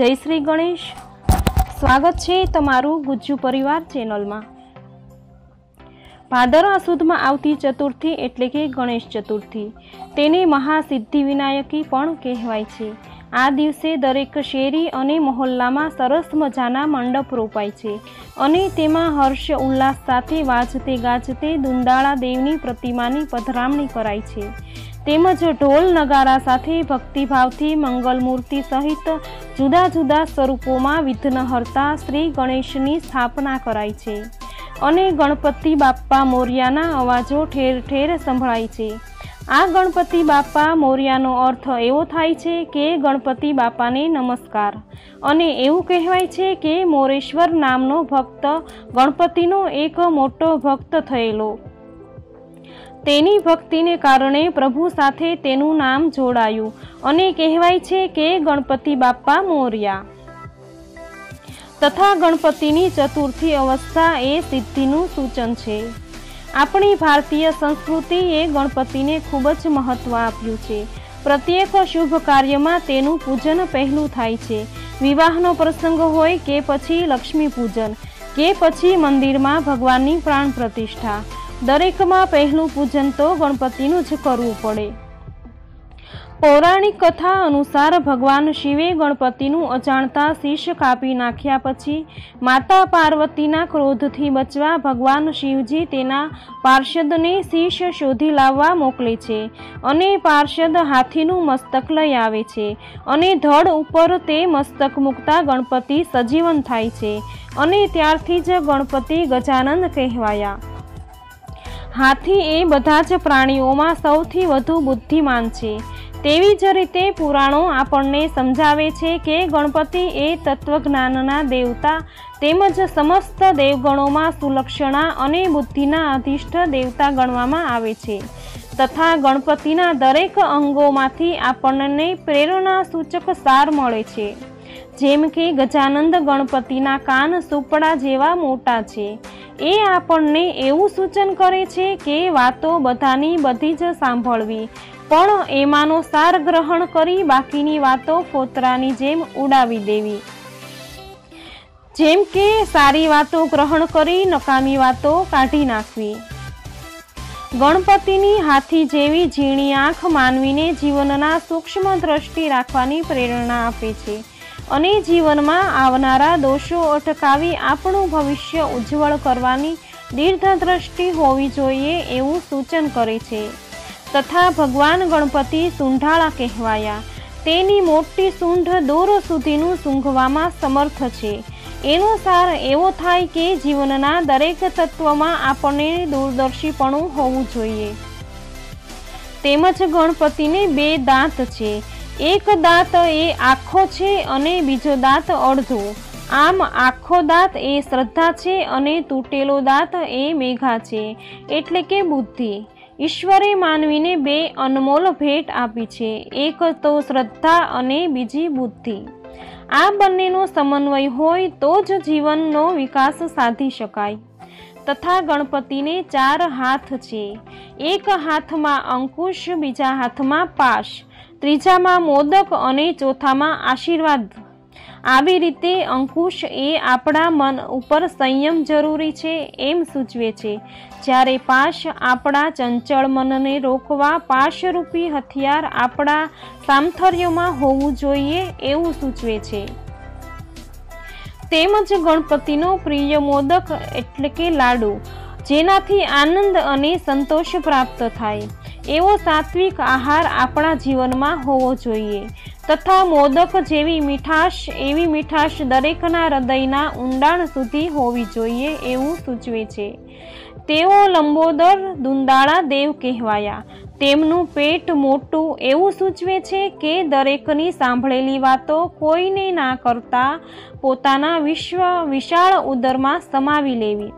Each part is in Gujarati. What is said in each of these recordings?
જય શ્રી ગણેશ. સ્વાગત છે તમારું ગુજ્જુ પરિવાર ચેનલમાં. ભાદરવા સુદમાં આવતી ચતુર્થી એટલે કે ગણેશ ચતુર્થી. તેને મહાસિદ્ધિ વિનાયકી પણ કહેવાય છે. આ દિવસે દરેક શેરી અને મહોલ્લામાં સરસ મજાના મંડપ રોપાય છે અને તેમાં હર્ષ, ઉલ્લાસ સાથે વાજતે ગાજતે દુંદાળા દેવની પ્રતિમાની પધરામણી કરાય છે. તેમજ ઢોલ નગારા સાથે ભક્તિભાવથી મંગલમૂર્તિ સહિત જુદા જુદા સ્વરૂપોમાં વિઘ્નહર્તા શ્રી ગણેશની સ્થાપના કરાય છે અને ગણપતિ બાપ્પા મોર્યાના અવાજો ઠેર ઠેર સંભળાય છે. આ ગણપતિ બાપ્પા મોર્યાનો અર્થ એવો થાય છે કે ગણપતિ બાપાને નમસ્કાર અને એવું કહેવાય છે કે મોરેશ્વર નામનો ભક્ત ગણપતિનો એક મોટો ભક્ત થયેલો તેની ભક્તિને કારણે પ્રભુ સાથે તેનું નામ જોડાયું અને કહેવાય છે કે ગણપતિ બાપ્પા મોર્યા. તથા ગણપતિની ચતુર્થી અવસ્થા એ સિદ્ધિનું સૂચન છે. આપણી ભારતીય સંસ્કૃતિએ ગણપતિને ખૂબ જ મહત્વ આપ્યું છે. પ્રત્યેક શુભ કાર્યમાં તેનું પૂજન પહેલું થાય છે. વિવાહનો પ્રસંગ હોય કે પછી લક્ષ્મી પૂજન, કે પછી મંદિરમાં ભગવાનની પ્રાણ પ્રતિષ્ઠા દરેકમાં પહેલું પૂજન તો ગણપતિનું જ કરવું પડે. પૌરાણિક કથા અનુસાર ભગવાન શિવે ગણપતિનું અજાણતા શીશ કાપી નાખ્યા પછી માતા પાર્વતીના ક્રોધથી બચવા ભગવાન શિવજી તેના પાર્ષદને શીશ શોધી લાવવા મોકલે છે અને પાર્ષદ હાથીનું મસ્તક લઈ આવે છે અને ધડ ઉપર તે મસ્તક મૂકતા ગણપતિ સજીવન થાય છે અને ત્યારથી જ ગણપતિ ગજાનંદ કહેવાયા. હાથી એ બધા જ પ્રાણીઓમાં સૌથી વધુ બુદ્ધિમાન છે. તેવી જ રીતે પુરાણો આપણને સમજાવે છે કે ગણપતિ એ તત્વજ્ઞાનના દેવતા તેમજ સમસ્ત દેવગણોમાં સુલક્ષણા અને બુદ્ધિના અધિષ્ઠ દેવતા ગણવામાં આવે છે. તથા ગણપતિના દરેક અંગોમાંથી આપણને પ્રેરણા સૂચક સાર મળે છે. જેમ કે ગજાનંદ ગણપતિના કાન સુપડા જેવા મોટા છે. એ આપણને એવું સૂચન કરે છે કે વાતો બધાની બધી જ સાંભળવી. પણ એમાંનો સાર ગ્રહણ કરી બાકીની વાતો ફોતરાની જેમ ઉડાવી દેવી. જેમ કે સારી વાતો ગ્રહણ કરી નકામી વાતો કાઢી નાખવી. ગણપતિની હાથી જેવી ઝીણી આંખ માનવીને જીવનના સૂક્ષ્મ દ્રષ્ટિ રાખવાની પ્રેરણા આપે છે. અને જીવનમાં આવનારા દોષો અટકાવી આપણું ભવિષ્ય ઉજ્જવળ કરવાની દીર્ઘદ્રષ્ટિ હોવી જોઈએ એવું સૂચન કરે છે. તથા ભગવાન ગણપતિ સૂંઢાળા કહેવાયા. તેની મોટી સૂંઢ દૂર સુધીનું સૂંઘવામાં સમર્થ છે. એનો સાર એવો થાય કે જીવનના દરેક તત્વમાં આપણને દૂરદર્શીપણું હોવું જોઈએ. તેમજ ગણપતિને બે દાંત છે. એક દાંત એ આખો છે અને બીજો દાંત અડધો. આમ આખો દાંત એ શ્રદ્ધા છે અને તૂટેલો દાંત એ મેઘા છે. એટલે કે બુદ્ધિ. ઈશ્વરે માનવીને બે અનમોલ ભેટ આપી છે. એક તો શ્રદ્ધા અને બીજી બુદ્ધિ. આ બંનેનો સમન્વય હોય તો જ જીવનનો વિકાસ સાધી શકાય. તથા ગણપતિને ચાર હાથ છે. એક હાથમાં અંકુશ, બીજા હાથમાં પાશ. ત્રીજામાં મોદક અને ચોથામાં આશીર્વાદ. આવી રીતે અંકુશ એ આપણા મન ઉપર સંયમ જરૂરી છે એમ સૂચવે છે. જ્યારે પાશ આપણા ચંચળ મનને રોકવા પાશરૂપી હથિયાર આપણા સામથર્યમાં હોવું જોઈએ એવું સૂચવે છે. તેમજ ગણપતિનો પ્રિય મોદક એટલે કે લાડુ, જેનાથી આનંદ અને સંતોષ પ્રાપ્ત થાય. એવો સાત્વિક આહાર આપણા જીવનમાં હોવો જોઈએ. તથા મોદક જેવી મીઠાશ, એવી મીઠાશ દરેકના હૃદયના ઊંડાણ સુધી હોવી જોઈએ એવું સૂચવે છે. તેઓ લંબોદર દુંદાળા દેવ કહેવાયા. તેમનું પેટ મોટું એવું સૂચવે છે કે દરેકની સાંભળેલી વાતો કોઈને ના કરતા પોતાના વિશ્વ વિશાળ ઉદરમાં સમાવી લેવી.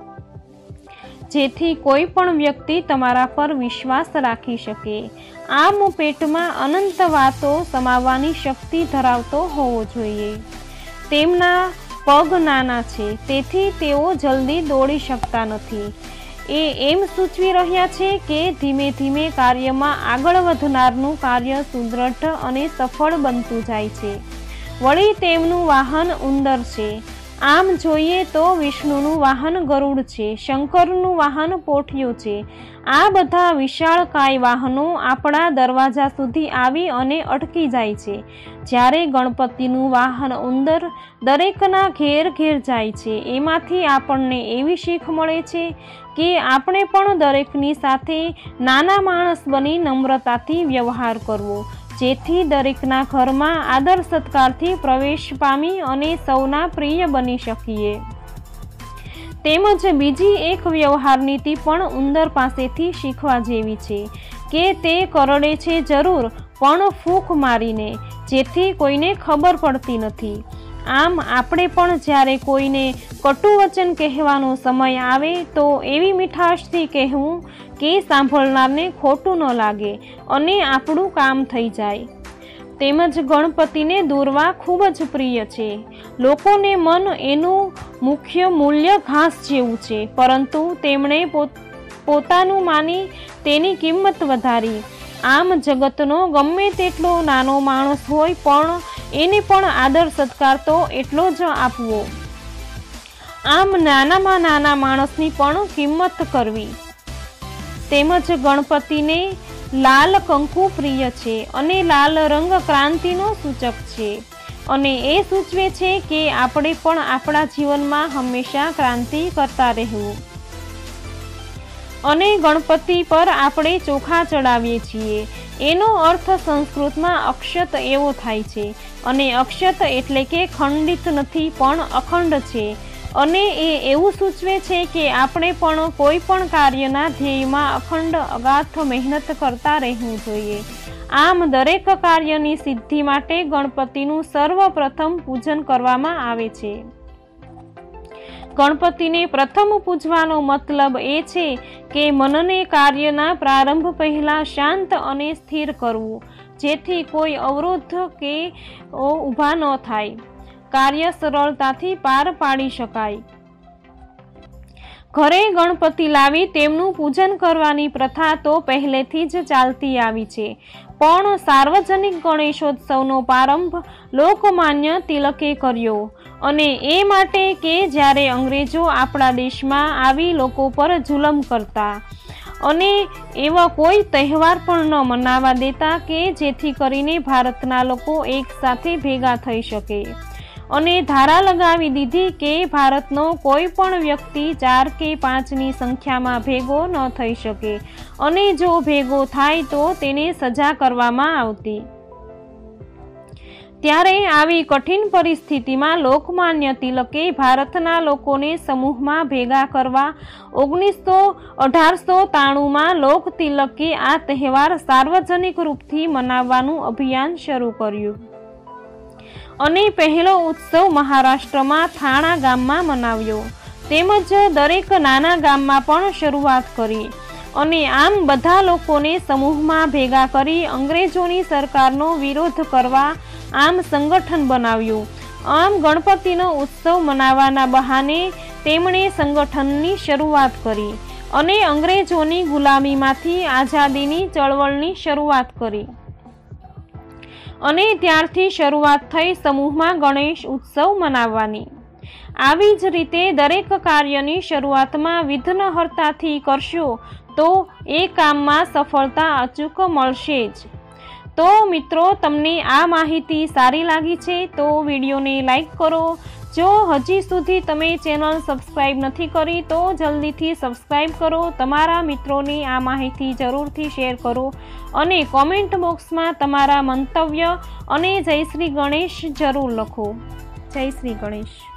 જેથી કોઈ પણ વ્યક્તિ તમારા પર વિશ્વાસ રાખી શકે. આમ પેટમાં અનંત વાતો સમાવવાની શક્તિ ધરાવતો હોવો જોઈએ. તેમના પગ નાના છે, તેથી તેઓ જલ્દી દોડી શકતા નથી. એ એમ સૂચવી રહ્યા છે કે ધીમે ધીમે કાર્યમાં આગળ વધનારનું કાર્ય સુદૃઢ અને સફળ બનતું જાય છે. વળી તેમનું વાહન ઉંદર છે. આમ જોઈએ તો વિષ્ણુનું વાહન ગરુડ છે, શંકરનું વાહન પોઠિયું છે. આ બધા વિશાળકાય વાહનો આપણા દરવાજા સુધી આવી અને અટકી જાય છે. જ્યારે ગણપતિનું વાહન ઉંદર દરેકના ઘેર ઘેર જાય છે, એમાંથી આપણને એવી શીખ મળે છે કે આપણે પણ દરેકની સાથે નાના માણસ બની નમ્રતાથી વ્યવહાર કરવો. જેથી દરેકના ઘરમાં આદર સત્કારથી પ્રવેશ પામી અને સૌના પ્રિય બની શકીએ. તેમજ બીજી એક વ્યવહાર નીતિ પણ ઉંદર પાસેથી શીખવા જેવી છે કે તે કરડે છે જરૂર, પણ ફૂંક મારીને, જેથી કોઈને ખબર પડતી નથી. આમ આપણે પણ જ્યારે કોઈને કટુ વચન કહેવાનો સમય આવે તો એવી મીઠાશથી કહેવું કે સાંભળનારને ખોટું ન લાગે અને આપણું કામ થઈ જાય. તેમજ ગણપતિને દોરવા ખૂબ જ પ્રિય છે. લોકોને મન એનું મુખ્ય મૂલ્ય ઘાસ જેવું છે, પરંતુ તેમણે પોતાનું માની તેની કિંમત વધારી. આમ જગતનો ગમે તેટલો નાનો માણસ હોય, પણ એને પણ આદર સત્કાર તો એટલો જ આપવો. આમ નાનામાં નાના માણસની પણ કિંમત કરવી. તેમજ ગણપતિને લાલ કંકુ પ્રિય છે અને લાલ રંગ ક્રાંતિનો સૂચક છે. અને એ સૂચવે છે કે આપણે પણ આપણા જીવનમાં હંમેશા ક્રાંતિ કરતા રહેવું. અને ગણપતિ પર આપણે ચોખા ચડાવીએ છીએ. એનો અર્થ સંસ્કૃતમાં અક્ષત એવો થાય છે. અને અક્ષત એટલે કે ખંડિત નથી, પણ અખંડ છે. અને એ એવું સૂચવે છે કે આપણે પણ કોઈ પણ કાર્યના ધ્યેયમાં અખંડ, અગાથ, મહેનત કરતા રહેવું જોઈએ. આમ દરેક કાર્યની સિદ્ધિ માટે ગણપતિનું સર્વપ્રથમ પૂજન કરવામાં આવે છે. ગણપતિને પ્રથમ પૂજવાનો મતલબ એ છે કે મનને કાર્યના પ્રારંભ પહેલાં શાંત અને સ્થિર કરવું, જેથી કોઈ અવરોધ કે ઊભા ન થાય. કાર્ય સરળતાથી પાર પાડી શકાય. ઘરે ગણપતિ લાવી તેમનું પૂજન કરવાની પ્રથા તો પહેલેથી જ ચાલતી આવી છે. પણ સાર્વજનિક ગણેશોત્સવનો પ્રારંભ લોકમાન્ય તિલકે કર્યો. અને એ માટે કે જ્યારે અંગ્રેજો આપણા દેશમાં આવી લોકો પર જુલમ કરતા અને એવા કોઈ તહેવાર પણ ન મનાવા દેતા કે જેથી કરીને ભારતના લોકો એકસાથે ભેગા થઈ શકે. અને ધારા લગાવી દીધી કે ભારતનો કોઈ પણ વ્યક્તિ ચાર કે પાંચની સંખ્યામાં ભેગો ન થઈ શકે. અને જો ભેગો થાય તો તેને સજા કરવામાં આવતી. ત્યારે આવી કઠિન પરિસ્થિતિમાં લોકમાન્ય તિલકે ભારતના લોકોને સમૂહમાં ભેગા કરવા ઓગણીસો અઢારસો ત્રાણુંમાં લોક તિલકે આ તહેવાર સાર્વજનિક રૂપથી મનાવવાનું અભિયાન શરૂ કર્યું. અને પહેલો ઉત્સવ મહારાષ્ટ્રમાં થાણા ગામમાં મનાવ્યો. તેમજ દરેક નાના ગામમાં પણ શરૂઆત કરી. અને આમ બધા લોકોને સમૂહમાં ભેગા કરી અંગ્રેજોની સરકારનો વિરોધ કરવા આમ સંગઠન બનાવ્યું. આમ ગણપતિનો ઉત્સવ મનાવવાના બહાને તેમણે સંગઠનની શરૂઆત કરી અને અંગ્રેજોની ગુલામીમાંથી આઝાદીની ચળવળની શરૂઆત કરી. અને ત્યારથી શરૂઆત થઈ સમૂહમાં ગણેશ ઉત્સવ મનાવવાની. આવી જ રીતે દરેક કાર્યની શરૂઆતમાં વિઘ્નહર્તાથી કરશો તો એ કામમાં સફળતા અચૂક મળશે જ. તો મિત્રો, તમને આ માહિતી સારી લાગી છે તો વિડીયોને લાઈક કરો. જો હજી સુધી તમે ચેનલ સબસ્ક્રાઈબ નથી કરી, તો જલ્દીથી સબસ્ક્રાઈબ કરો. તમારા મિત્રોને આ માહિતી જરૂરથી શેર કરો અને કોમેન્ટ બોક્સમાં તમારા મંતવ્ય અને જય શ્રી ગણેશ જરૂર લખો. જય શ્રી ગણેશ.